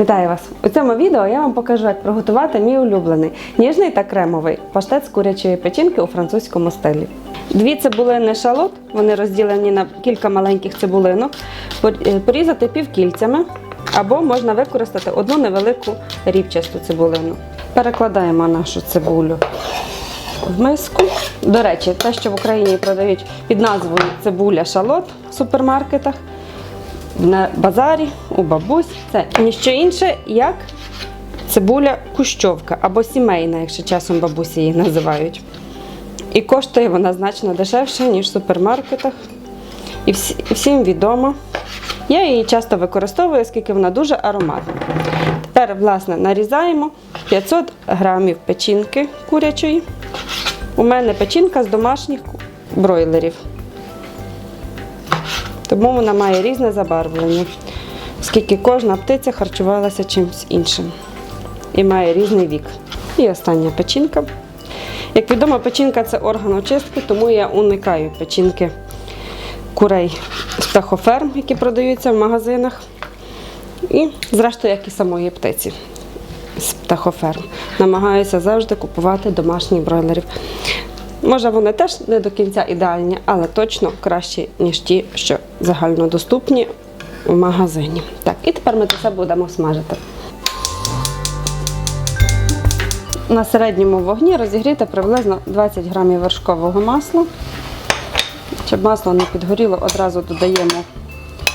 Вітаю вас! У цьому відео я вам покажу, як приготувати мій улюблений ніжний та кремовий паштет з курячої печінки у французькому стилі. Дві цибулини шалот, вони розділені на кілька маленьких цибулинок, е, порізати півкільцями, або можна використати одну невелику рівчасту цибулину. Перекладаємо нашу цибулю в миску. До речі, те, що в Україні продають під назвою цибуля шалот в супермаркетах, на базарі, у бабусь, це ніщо інше, як цибуля кущовка або сімейна, якщо часом бабусі її називають. І коштує вона значно дешевше, ніж в супермаркетах. І всім відомо. Я її часто використовую, оскільки вона дуже ароматна. Тепер, власне, нарізаємо 500 грамів печінки курячої. У мене печінка з домашніх бройлерів. Тому вона має різне забарвлення, оскільки кожна птиця харчувалася чимось іншим і має різний вік. І остання печінка. Як відомо, печінка це орган очистки, тому я уникаю печінки курей з птахоферм, які продаються в магазинах. І, зрештою, як і самої птиці з птахоферм. Намагаюся завжди купувати домашніх бройлерів. Може, вони теж не до кінця ідеальні, але точно кращі, ніж ті, що загальнодоступні в магазині. Так, і тепер ми це все будемо смажити. На середньому вогні розігріти приблизно 20 грамів вершкового масла. Щоб масло не підгоріло, одразу додаємо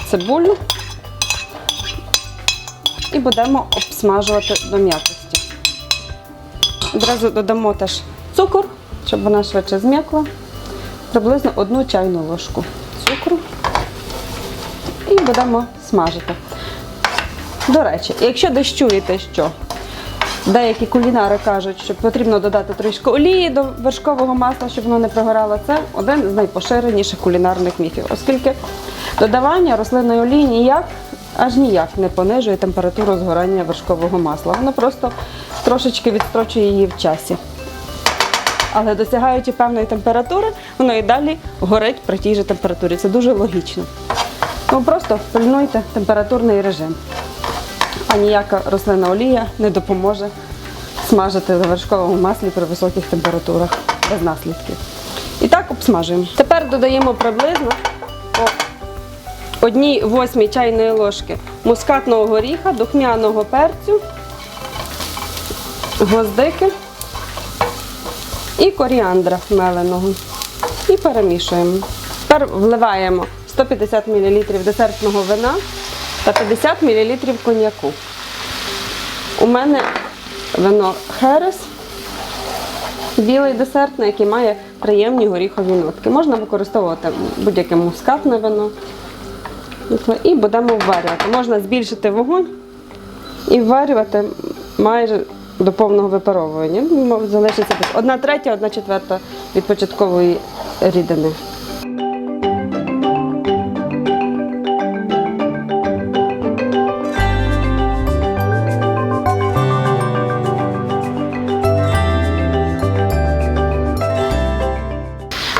цибулю і будемо обсмажувати до м'якості. Одразу додамо теж цукор, щоб вона швидше зм'якла. Приблизно одну чайну ложку цукру. І будемо смажити. До речі, якщо десь чуєте, що деякі кулінари кажуть, що потрібно додати трішки олії до вершкового масла, щоб воно не пригорало, це один з найпоширеніших кулінарних міфів, оскільки додавання рослинної олії ніяк аж ніяк не понижує температуру згорання вершкового масла. Воно просто трошечки відстрочує її в часі. Але досягаючи певної температури, воно і далі горить при тій же температурі. Це дуже логічно. Ну просто пильнуйте температурний режим. А ніяка рослинна олія не допоможе смажити на вершковому маслі при високих температурах без наслідків. І так обсмажуємо. Тепер додаємо приблизно по одній восьмій чайної ложки мускатного горіха, духмяного перцю, гвоздики і коріандра меленого. І перемішуємо. Тепер вливаємо 150 мл десертного вина та 50 мл коньяку. У мене вино Херес, білий десертний, який має приємні горіхові нотки. Можна використовувати будь-яке мускатне вино. І будемо вварювати. Можна збільшити вогонь і вварювати майже до повного випаровування. Ну, Залишиться одна третя, одна четверта від початкової рідини.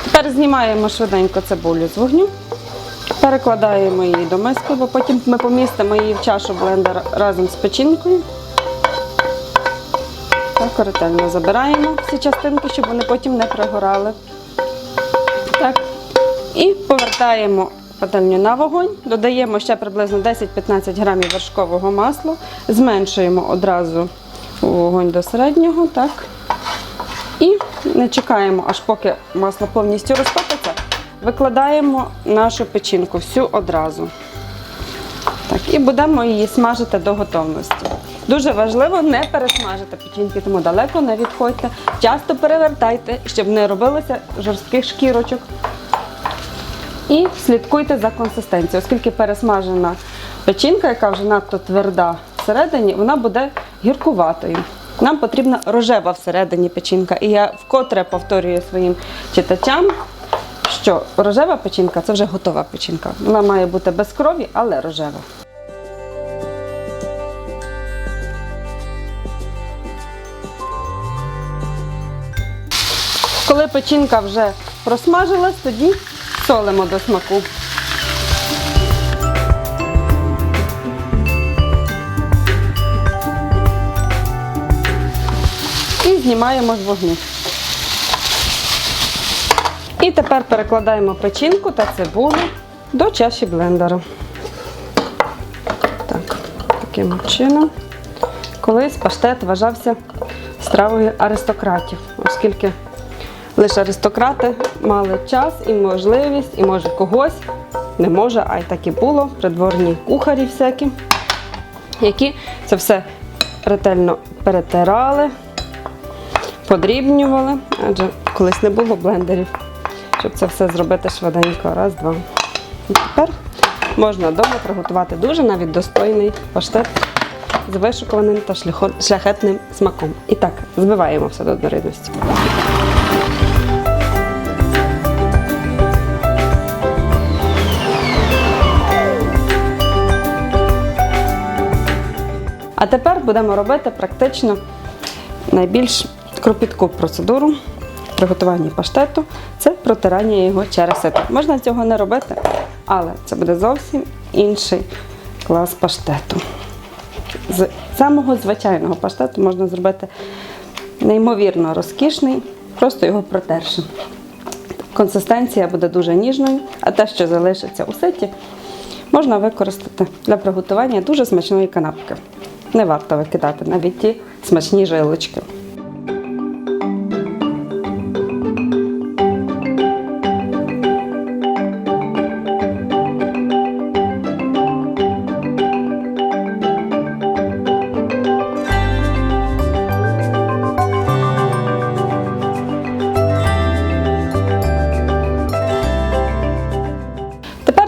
Тепер знімаємо швиденько цибулю з вогню, перекладаємо її до миски, бо потім ми помістимо її в чашу блендера разом з печінкою. Так, ретельно забираємо всі частинки, щоб вони потім не пригорали. Так. І повертаємо пательню на вогонь, додаємо ще приблизно 10-15 грамів вершкового масла, зменшуємо одразу вогонь до середнього. Так. І не чекаємо, аж поки масло повністю розтопиться, викладаємо нашу печінку всю одразу. Так, і будемо її смажити до готовності. Дуже важливо не пересмажити печінки, тому далеко не відходьте. Часто перевертайте, щоб не робилося жорстких шкірочок. І слідкуйте за консистенцією, оскільки пересмажена печінка, яка вже надто тверда всередині, вона буде гіркуватою. Нам потрібна рожева всередині печінка. І я вкотре повторюю своїм читачам, що рожева печінка це вже готова печінка. Вона має бути без крові, але рожева. Коли печінка вже просмажилась, тоді солимо до смаку. І знімаємо з вогню. І тепер перекладаємо печінку та цибулю до чаші блендера. Так, Таким чином. Колись паштет вважався стравою аристократів, оскільки лише аристократи мали час і можливість, і може когось, не може, а й так і було, придворні кухарі всякі, які це все ретельно перетирали, подрібнювали, адже колись не було блендерів, щоб це все зробити швиденько. Раз, два. І тепер можна вдома приготувати дуже навіть достойний паштет з вишукуваним та шляхетним смаком. І так, збиваємо все до однорідності. А тепер будемо робити практично найбільш кропітку процедуру приготування паштету це протирання його через сито. Можна цього не робити, але це буде зовсім інший клас паштету. З самого звичайного паштету можна зробити неймовірно розкішний, просто його протерши. Консистенція буде дуже ніжною, а те, що залишиться у ситі, можна використати для приготування дуже смачної канапки. Не варто викидати навіть ті смачні жилочки.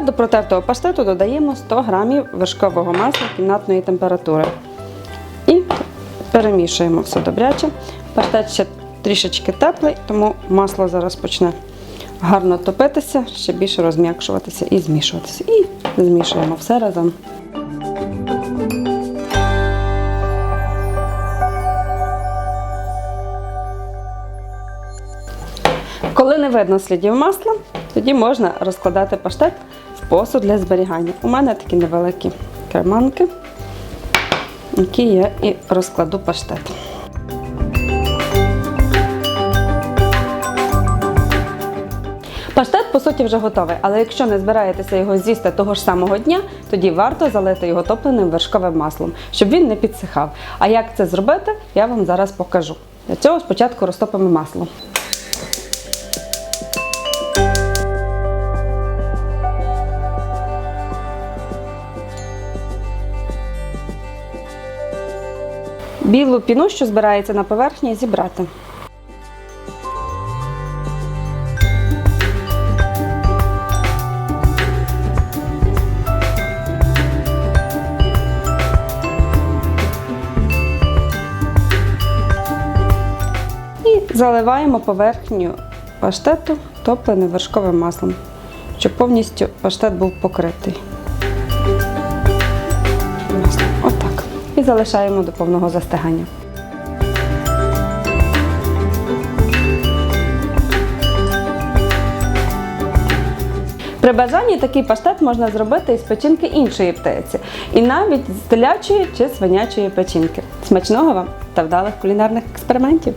До протертого паштету додаємо 100 грамів вершкового масла кімнатної температури. Перемішуємо все добряче. Паштет ще трішечки теплий, тому масло зараз почне гарно топитися, ще більше розм'якшуватися і змішуватися. І змішуємо все разом. Коли не видно слідів масла, тоді можна розкладати паштет в посуд для зберігання. У мене такі невеликі креманки, які я і розкладу паштет. Паштет, по суті, вже готовий, але якщо не збираєтеся його з'їсти того ж самого дня, тоді варто залити його топленим вершковим маслом, щоб він не підсихав. А як це зробити, я вам зараз покажу. Для цього спочатку розтопимо масло. Білу піну, що збирається на поверхні, зібрати. І заливаємо поверхню паштету топленим вершковим маслом, щоб повністю паштет був покритий. Залишаємо до повного застигання. При бажанні такий паштет можна зробити із печінки іншої птиці, і навіть з телячої чи свинячої печінки. Смачного вам та вдалих кулінарних експериментів!